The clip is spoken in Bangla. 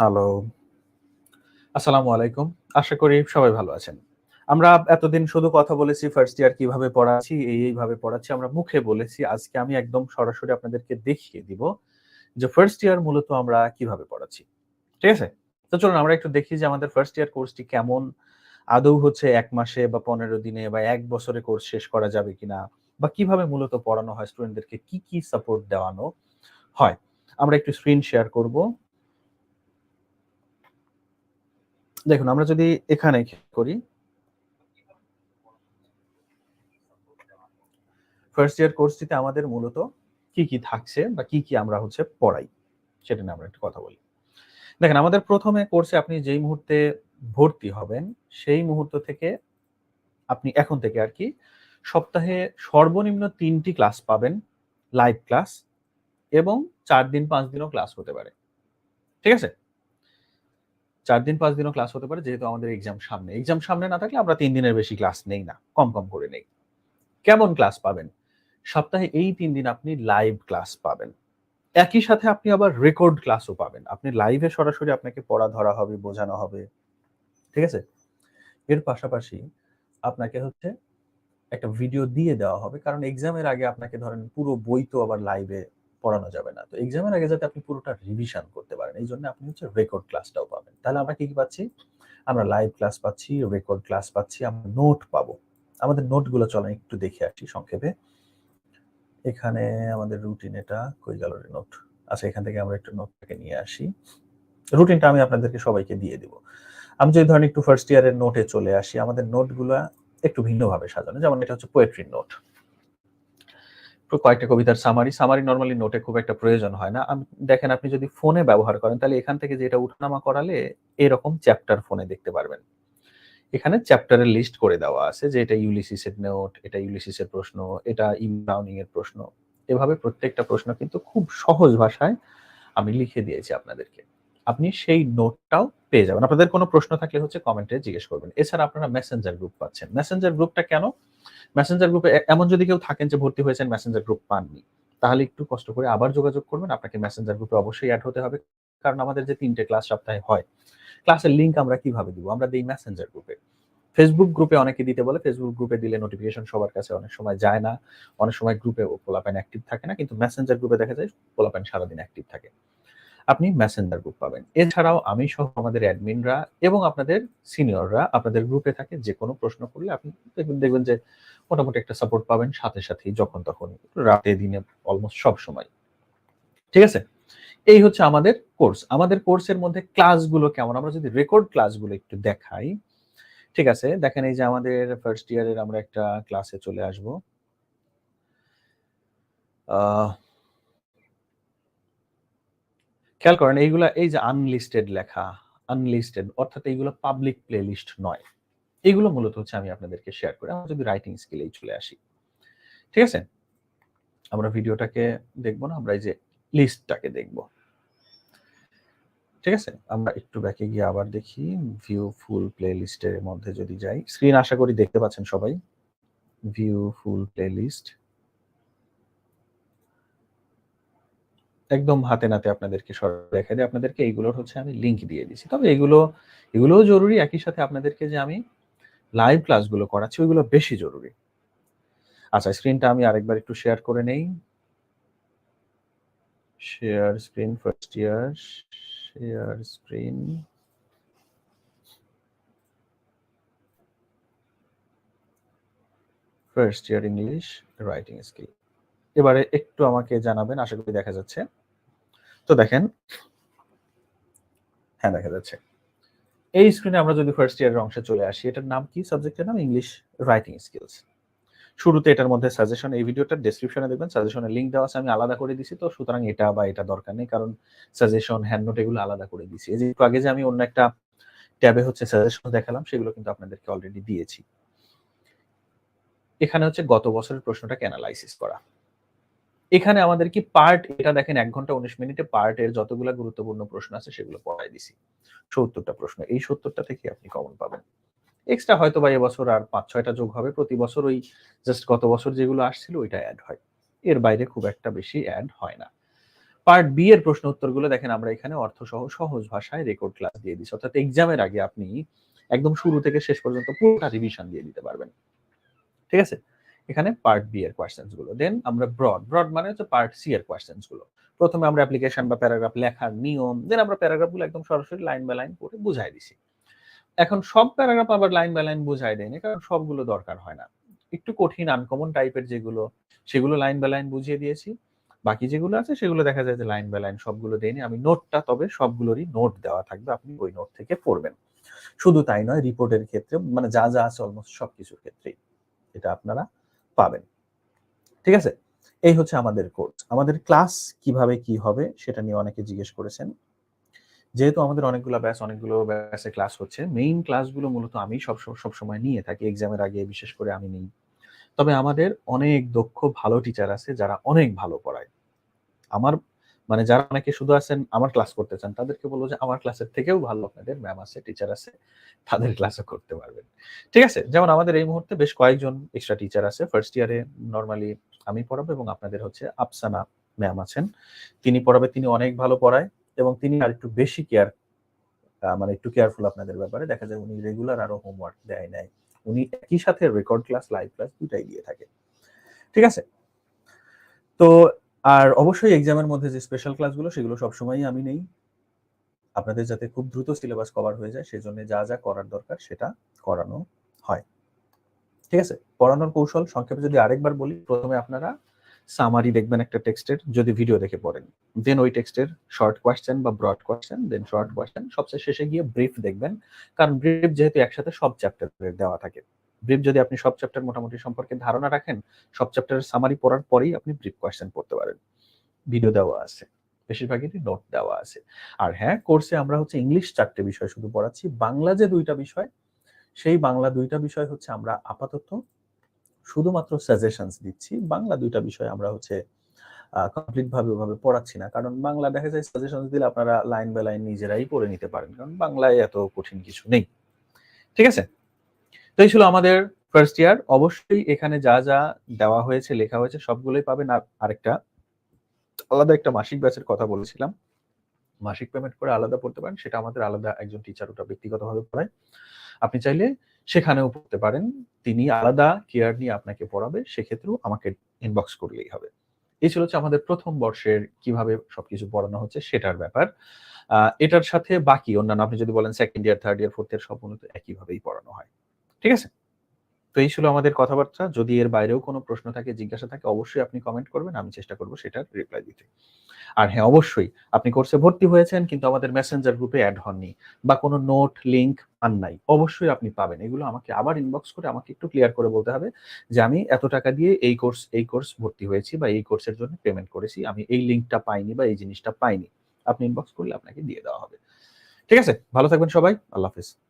হ্যালো আসসালামু আলাইকুম। আশা করি সবাই ভালো আছেন। আমরা এতদিন শুধু কথা বলেছি ফার্স্ট ইয়ার কীভাবে পড়াচ্ছি, এই, এইভাবে পড়াচ্ছি, আমরা মুখে বলেছি, আজকে আমি একদম সরাসরি আপনাদেরকে দেখিয়ে দিব যে ফার্স্ট ইয়ার মূলত আমরা কীভাবে পড়াচ্ছি। ঠিক আছে? তো চলুন, আমরা একটু দেখি যে আমাদের ফার্স্ট ইয়ার কোর্সটি কেমন, আদৌ হচ্ছে এক মাসে বা পনেরো দিনে বা এক বছরে কোর্স শেষ করা যাবে কিনা, বা কীভাবে মূলত পড়ানো হয় স্টুডেন্টদেরকে কি কি সাপোর্ট দেওয়ানো হয়? আমরা একটু স্ক্রিন শেয়ার করব। দেখুন, আমরা যদি এখানে করি? ফার্স্ট ইয়ার কোর্সটিতে আমাদের মূলত কি কি থাকছে বা কি কি আমরা হচ্ছে পড়াই, সেটা নিয়ে আমরা একটু কথা বলি। দেখেন, আমাদের প্রথমে কোর্সে আপনি যেই মুহূর্তে ভর্তি হবেন, সেই মুহূর্ত থেকে আপনি এখন থেকে আর কি সপ্তাহে সর্বনিম্ন তিনটি ক্লাস পাবেন লাইভ ক্লাস এবং চার দিন, পাঁচ দিনও ক্লাস হতে পারে। ঠিক আছে? চার দিন, পাঁচ দিনও ক্লাস হতে পারে, যেহেতু আমাদের এক্সাম সামনে। এক্সাম সামনে না থাকলে আমরা তিন দিনের বেশি ক্লাস নেই না, কম কম করে নেই। কেমন ক্লাস পাবেন? সপ্তাহে এই তিন দিন আপনি লাইভ ক্লাস পাবেন। একই সাথে আপনি আবার রেকর্ড ক্লাসও পাবেন। আপনি লাইভে সরাসরি আপনাকে পড়া ধরা হবে, বোঝানো হবে। ঠিক আছে? এর পাশাপাশি আপনাকে হচ্ছে একটা ভিডিও দিয়ে দেওয়া হবে, কারণ এক্সামের আগে আপনাকে ধরেন পুরো বই তো আবার লাইভে পড়ানো যাবে না। তো এক্সামের আগে যাতে আপনি পুরোটা রিভিশন করতে পারেন, এই জন্য আপনি হচ্ছে রেকর্ড ক্লাসটাও পাবেন। তাহলে আমরা কি কি পাচ্ছি? আমরা লাইভ ক্লাস পাচ্ছি রেকর্ড ক্লাস পাচ্ছি, আমরা নোট পাবো। আমাদের নোটগুলো চলেন একটু দেখে আসি সংক্ষেপে। এখানে আমাদের রুটিন এটা, কই গেল নোট আচ্ছা এখান থেকে আমরা একটু নোটটাকে নিয়ে আসি। রুটিনটা আমি আপনাদেরকে সবাইকে দিয়ে দিব। আমি যদি ধরেন একটু ফার্স্ট ইয়ারের নোটে চলে আসি, আমাদের নোটগুলো একটু ভিন্নভাবে সাজানো। যেমন এটা হচ্ছে পোয়েট্রির নোট কয়েকটা কবিতার সামারি সামারি নর্মালি নোটে খুব একটা প্রয়োজন হয় না। দেখেন, আপনি যদি ফোনে ব্যবহার করেন, তাহলে এখান থেকে যেটা উঠানামা করালে এরকম চ্যাপ্টার ফোনে দেখতে পারবেন। এখানে চ্যাপ্টারের লিস্ট করে দেওয়া আছে যে এটা ইউলিসিসের নোট এটা ইউলিসিসের প্রশ্ন, এটা ইম ব্রাউনিং এর প্রশ্ন। এভাবে প্রত্যেকটা প্রশ্ন কিন্তু খুব সহজ ভাষায় আমি লিখে দিয়েছি আপনাদেরকে। আপনি সেই নোটটাও পেয়ে যাবেন। আপনাদের কোনো প্রশ্ন থাকলে হচ্ছে কমেন্টে জিজ্ঞেস করবেন। এছাড়া আপনারা মেসেঞ্জার গ্রুপ পাচ্ছেন। মেসেঞ্জার গ্রুপটা কেন? মেসেঞ্জার গ্রুপে এমন যদি কেউ থাকেন যে ভর্তি হয়েছেন মেসেঞ্জার গ্রুপ পাননি, তাহলে একটু কষ্ট করে আবার যোগাযোগ করবেন। আপনাকে মেসেঞ্জার গ্রুপে অবশ্যই অ্যাড হতে হবে। কারণ আমাদের যে তিনটে ক্লাস সপ্তাহে হয় ক্লাসের লিঙ্ক আমরা কীভাবে দিব? আমরা দিই মেসেঞ্জার গ্রুপে ফেসবুক গ্রুপে অনেকে দিতে বলে ফেসবুক গ্রুপে দিলে নোটিফিকেশন সবার কাছে অনেক সময় যায় না। অনেক সময় গ্রুপে পোলাপেন অ্যাক্টিভ থাকে না, কিন্তু মেসেঞ্জার গ্রুপে দেখা যায় পোলাপেন সারাদিন অ্যাক্টিভ থাকে। আপনি মেসেঞ্জার গ্রুপ পাবেন। এছাড়াও আমি সহ আমাদের অ্যাডমিনরা এবং আপনাদের সিনিয়ররা আপনাদের গ্রুপে থাকে যে কোনো প্রশ্ন করলে আপনি দেখবেন যে মোটামুটি একটা সাপোর্ট পাবেন সাথে সাথে যখন তখন, রাতে, দিনে অলমোস্ট সব সময়। ঠিক আছে? এই হচ্ছে আমাদের কোর্স আমাদের কোর্সের মধ্যে ক্লাসগুলো কেমন? আমরা যদি রেকর্ড ক্লাসগুলো একটু দেখাই। ঠিক আছে? দেখেন এই যে আমাদের ফার্স্ট ইয়ারের আমরা একটা ক্লাসে চলে আসব। খেয়াল করেন, এইগুলা, এই যে আনলিস্টেড লেখা আনলিস্টেড অর্থাৎ এইগুলো পাবলিক প্লে লিস্ট নয়। এইগুলো মূলত হচ্ছে আমি আপনাদেরকে শেয়ার করি। আমরা যদি রাইটিং স্কিলেই চলে আসি। ঠিক আছে? আমরা ভিডিওটাকে দেখব না, আমরা এই যে লিস্টটাকে দেখব। ঠিক আছে? আমরা একটু ব্যাকে গিয়ে আবার দেখি ভিউ ফুল প্লে লিস্টের মধ্যে যদি যাই। স্ক্রিন আশা করি দেখতে পাচ্ছেন সবাই। ভিউ ফুল প্লে লিস্ট একদম হাতে নাতে আপনাদেরকে দেখা যায় আপনাদেরকে এইগুলোর হচ্ছে আমি লিঙ্ক দিয়ে দিছি। তবে এগুলো, এগুলোও জরুরি। একই সাথে আপনাদেরকে যে আমি লাইভ ক্লাসগুলো করাচ্ছি, ওইগুলো বেশি জরুরি। আচ্ছা স্ক্রিনটা আমি আরেকবার একটু শেয়ার করে নেই। Share screen first year share screen first year English writing skill এবারে একটু আমাকে জানাবেন, আশা করি দেখা যাচ্ছে। তো দেখেন হ্যাঁ দেখা যাচ্ছে। এই স্ক্রিনে আমরা যদি ফার্স্ট ইয়ারের অংশে চলে আসি, এটার নাম কি? সাবজেক্টের নাম ইংলিশ রাইটিং স্কিলস শুরুতে এটার মধ্যে সাজেশন এই ভিডিওটার ডেসক্রিপশনে দেখবেন সাজেশনের লিঙ্ক দেওয়া আছে, আমি আলাদা করে দিছি, তো সুতরাং এটা বা এটা দরকার নেই, কারণ সাজেশন হ্যান্ড নোট এগুলো আলাদা করে দিছি। এই যে আগে যে আমি অন্য একটা ট্যাবে হচ্ছে সাজেশন দেখালাম, সেগুলো কিন্তু আপনাদেরকে অলরেডি দিয়েছি। এখানে হচ্ছে গত বছরের প্রশ্নটাকে অ্যানালাইসিস করা। এখানে আমাদের কি পার্ট এটা দেখেন এক ঘণ্টা উনিশ মিনিটে পার্টের যতগুলো গুরুত্বপূর্ণ প্রশ্ন আছে সেগুলো পড়াই দিছি। সত্তরটা প্রশ্ন, এই সত্তরটা থেকে আপনি কমন পাবেন। এক্সট্রা হয়তো বা এবছর আর পাঁচ, ছয়টা যোগ হবে। প্রতি বছর ওই জাস্ট গত বছর যেগুলো আসছিল ওইটা অ্যাড হয়। এর বাইরে খুব একটা বেশি অ্যাড হয় না। পার্ট বি এর প্রশ্ন উত্তরগুলো দেখেন আমরা এখানে অর্থ সহ সহজ ভাষায় রেকর্ড ক্লাস দিয়ে দিচ্ছি অর্থাৎ এক্সামের আগে আপনি একদম শুরু থেকে শেষ পর্যন্ত পুরোটা রিভিশন দিয়ে দিতে পারবেন। ঠিক আছে? এখানে পার্ট বি এর কোয়েশ্চেন্সগুলো। দেন আমরা ব্রড ব্রড মানে হচ্ছে পার্ট সি এর কোয়েশ্চেন্সগুলো। প্রথমে আমরা অ্যাপ্লিকেশন বা প্যারাগ্রাফ লেখার নিয়ম দেন আমরা প্যারাগ্রাফগুলো একদম সরাসরি লাইন বাই লাইন পড়ে বুঝাই দিছি। এখন সব প্যারাগ্রাফ আবার লাইন বাই লাইন বুঝাই দেয়নি, কারণ সবগুলো দরকার হয় না। একটু কঠিন আনকমন টাইপের যেগুলো, সেগুলো লাইন বাই লাইন বুঝিয়ে দিয়েছি। বাকি যেগুলো আছে, সেগুলো দেখা যায় যে লাইন বাই লাইন সবগুলো দেয়নি। আমি নোটটা তবে সবগুলোরই নোট দেওয়া থাকবে, আপনি ওই নোট থেকে পড়বেন। শুধু তাই নয় রিপোর্টের ক্ষেত্রে মানে যা যা আছে অলমোস্ট সবকিছুর ক্ষেত্রেই। এটা আপনারা পাবেন। ঠিক আছে? এই হচ্ছে আমাদের কোর্স আমাদের ক্লাস কীভাবে কি হবে সেটা নিয়ে অনেকে জিজ্ঞেস করেছেন। যেহেতু আমাদের অনেকগুলো ব্যাস অনেকগুলো ব্যাসে ক্লাস হচ্ছে মেইন ক্লাসগুলো মূলত আমি সব সব সময় নিয়ে থাকি। এক্সামের আগে বিশেষ করে আমি নিই। তবে আমাদের অনেক দক্ষ, ভালো টিচার আছে যারা অনেক ভালো পড়ায়। আমার মানে যারা অনেকে শুধু আছেন, আমার ক্লাস করতে চান, তাদেরকে বলব যে আমার ক্লাসের থেকেও ভালো আপনাদের ম্যাম আছে টিচার আছে, তাদের ক্লাসও করতে পারবেন। ঠিক আছে? যেমন আমাদের এই মুহূর্তে বেশ কয়েকজন এক্সট্রা টিচার আছে। ফার্স্ট ইয়ারে নর্মালি আমি পড়াবো এবং আপনাদের হচ্ছে আফসানা ম্যাম আছেন। তিনি পড়াবে, তিনি অনেক ভালো পড়ায় এবং তিনি আর একটু বেশি কেয়ার মানে একটু কেয়ারফুল আপনাদের ব্যাপারে। দেখা যায় উনি রেগুলার আরও হোমওয়ার্ক দেয় নেয় উনি একই সাথে রেকর্ড ক্লাস লাইভ ক্লাস দুটাই দিয়ে থাকে। ঠিক আছে? তো আর অবশ্যই এক্সামের মধ্যে যে স্পেশাল ক্লাসগুলো সেগুলো সবসময়ই আমি নেই। আপনাদের যাতে খুব দ্রুত সিলেবাস কভার হয়ে যায়, সেজন্য যা যা করার দরকার সেটা করানো হয়। ঠিক আছে? পড়ানোর কৌশল সংক্ষেপে যদি আরেকবার বলি, প্রথমে আপনারা সামারি দেখবেন একটা টেক্সটের যদি ভিডিও দেখে পড়েন। দেন ওই টেক্সটের শর্ট কোয়েশ্চেন বা broad question then short question সবচেয়ে শেষে গিয়ে ব্রিফ দেখবেন। কারণ ব্রিফ যেহেতু একসাথে সব চ্যাপ্টারের দেওয়া থাকে। ব্রিফ যদি আপনি সব চ্যাপ্টার মোটামুটি সম্পর্কে ধারণা রাখেন, সব চ্যাপ্টারের সামারি পড়ার পরেই আপনি ব্রিফ কোয়েশ্চেন পড়তে পারেন। ভিডিও দেওয়া আছে বেশিরভাগই নোট দেওয়া আছে। আর হ্যাঁ কোর্সে আমরা হচ্ছে ইংলিশ চারটে বিষয় শুধু পড়াচ্ছি। বাংলা যে দুইটা বিষয়, সেই বাংলা দুইটা বিষয় হচ্ছে আমরা আপাতত শুধুমাত্র সাজেশনস দিচ্ছি। বাংলা দুইটা বিষয় আমরা হচ্ছে কমপ্লিট ভাবে ওভাবে পড়াচ্ছি না। কারণ বাংলা দেখা যায় সাজেশনস দিলে আপনারা লাইন বাই লাইন নিজেরাই পড়ে নিতে পারেন। কারণ বাংলায় এত কঠিন কিছু নেই। ঠিক আছে? তো এই ছিল আমাদের ফার্স্ট ইয়ার অবশ্যই এখানে যা যা দেওয়া হয়েছে, লেখা হয়েছে, সবগুলোই পাবেন। আর আরেকটা, আলাদা একটা মাসিক ব্যাচের কথা বলেছিলাম। মাসিক পেমেন্ট করে আলাদা পড়তে পারেন, সেটা আমাদের আলাদা একজন টিচার ওটা ব্যক্তিগতভাবে পড়ায়। আপনি চাইলে সেখানেও পড়তে পারেন। তিনি আলাদা কেয়ার নিয়ে আপনাকে পড়াবে, সেক্ষেত্রেও আমাকে ইনবক্স করলেই হবে। এই ছিল হচ্ছে আমাদের প্রথম বর্ষের কীভাবে সবকিছু পড়ানো হচ্ছে, সেটার ব্যাপার। এটার সাথে বাকি অন্যান্য, আপনি যদি বলেন second year third year fourth year সব মূলত একইভাবেই পড়ানো হয়। ঠিক আছে? তো এই ছিল আমাদের কথাবার্তা। যদি এর বাইরেও কোনো প্রশ্ন থাকে, জিজ্ঞাসা থাকে, অবশ্যই আপনি কমেন্ট করবেন, আমি চেষ্টা করব সেটার রিপ্লাই দিতে। আর হ্যাঁ অবশ্যই, আপনি কোর্সে ভর্তি হয়েছেন, কিন্তু আমাদের মেসেঞ্জার গ্রুপে অ্যাড হননি বা কোনো নোট লিঙ্ক পান নাই। অবশ্যই আপনি পাবেন। এগুলো আমাকে আবার ইনবক্স করে আমাকে একটু ক্লিয়ার করে বলতে হবে যে আমি এত টাকা দিয়ে এই কোর্স এই কোর্স ভর্তি হয়েছি বা এই কোর্সের জন্য পেমেন্ট করেছি। আমি এই লিঙ্কটা পাইনি বা এই জিনিসটা পাইনি। আপনি ইনবক্স করলে আপনাকে দিয়ে দেওয়া হবে। ঠিক আছে? ভালো থাকবেন সবাই। আল্লাহ হাফিজ।